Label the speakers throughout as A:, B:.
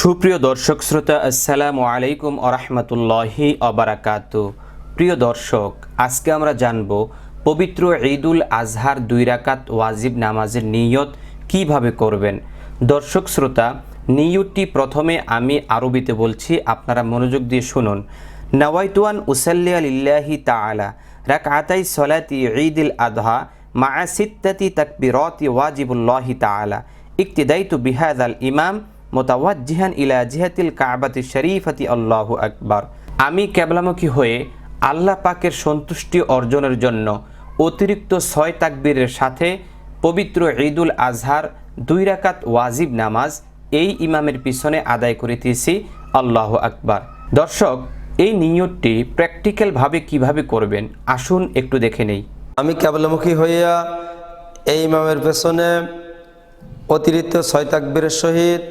A: সুপ্রিয় দর্শক শ্রোতা, আসসালামু আলাইকুম আরহামতুল্লাহি অবরাকাত প্রিয় দর্শক, আজকে আমরা জানব পবিত্র ঈদুল আজহার দুই রাকাত ওয়াজিব নামাজের নিয়ত কীভাবে করবেন। দর্শক শ্রোতা, নিয়তটি প্রথমে আমি আরবিতে বলছি, আপনারা মনোযোগ দিয়ে শুনুন। নওয়াইতুয়ান উসাল্লি আলিল্লাহি তাআলা রাকআতাই সলাতি ঈদুল আদহা মা সিত্তাতি তাকবিরাতি ওয়াজিবুল্লাহি তাআলা। ইকতিদাইতু বিহাদাল ইমাম মোতাওয়াজ্জিহান ইলা জিহাতিল কাবাতি শরীফাতি আল্লাহু আকবার। আমি কেবলামুখী হয়ে আল্লাহ পাকের সন্তুষ্টি অর্জনের জন্য অতিরিক্ত ছয় তাকবীরের সাথে পবিত্র ঈদুল আজহার দুই রাকাত ওয়াজিব নামাজ এই ইমামের পিছনে আদায় করিতেছি। আল্লাহ আকবার। দর্শক, এই নিয়তটি প্র্যাকটিক্যালভাবে কীভাবে করবেন, আসুন একটু দেখে নেই।
B: আমি কেবলমুখী হইয়া এই ইমামের পেছনে অতিরিক্ত ছয় তাকবীরের সহিত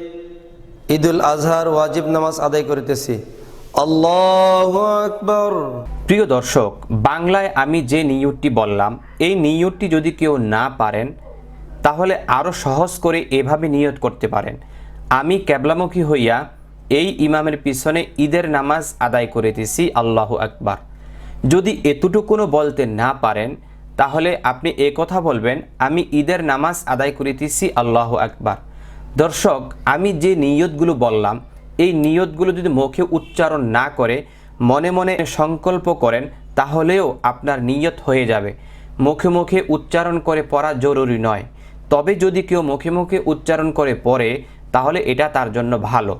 B: ঈদুল আজহার ওয়াজিব নামাজ আদায় করিতেছি। আকবর।
A: প্রিয় দর্শক, বাংলায় আমি যে নিয়তটি বললাম, এই নিয়তটি যদি কেউ না পারেন, তাহলে আরও সহজ করে এভাবে নিয়ত করতে পারেন। আমি ক্যাবলামুখী হইয়া এই ইমামের পিছনে ঈদের নামাজ আদায় করিতেছি, আল্লাহ আকবার। যদি এতটুকুনো বলতে না পারেন, তাহলে আপনি এ কথা বলবেন, আমি ঈদের নামাজ আদায় করিতেছি, আল্লাহ আকবার। দর্শক, আমি যে নিয়তগুলো বললাম, এই নিয়তগুলো যদি মুখে উচ্চারণ না করে, মনে মনে সংকল্প করেন, তাহলেও আপনার নিয়ত হয়ে যাবে। মুখে মুখে উচ্চারণ করে পড়া জরুরি নয়। তবে যদি কেউ মুখে মুখে উচ্চারণ করে পড়ে, তাহলে এটা তার জন্য ভালো।